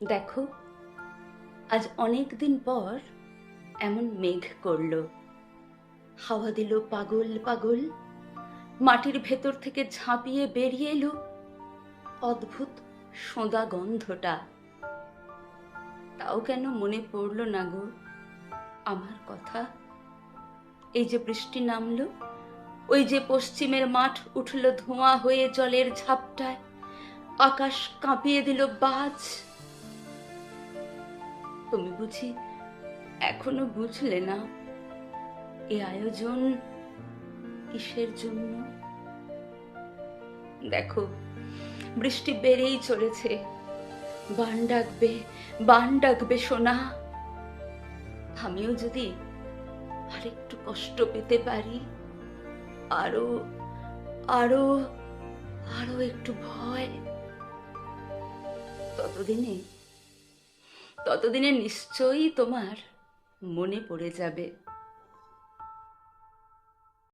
দেখো, আজ অনেক দিন পর এমন মেঘ করল। হাওয়া দিল পাগল পাগল, মাটির ভেতর থেকে ঝাঁপিয়ে বেরিয়ে এলো অদ্ভুত সোঁদা গন্ধটা। তাও কেন মনে পড়ল না গো আমার কথা? এই যে বৃষ্টি নামলো, ওই যে পশ্চিমের মাঠ উঠল ধোঁয়া হয়ে জলের ঝাপটায়, আকাশ কাঁপিয়ে দিল বাজ। তুমি বুঝি এখনও বুঝলে না এ আয়োজন কিসের জন্য? দেখো, বৃষ্টি বেড়েই চলেছে। বান ডাকবে বান ডাকবে সোনা। আমিও যদি আরেকটু কষ্ট পেতে পারি, আরও আরও আরও একটু ভয়। ততদিনে ততদিনে নিশ্চয়ই তোমার মনে পড়ে যাবে।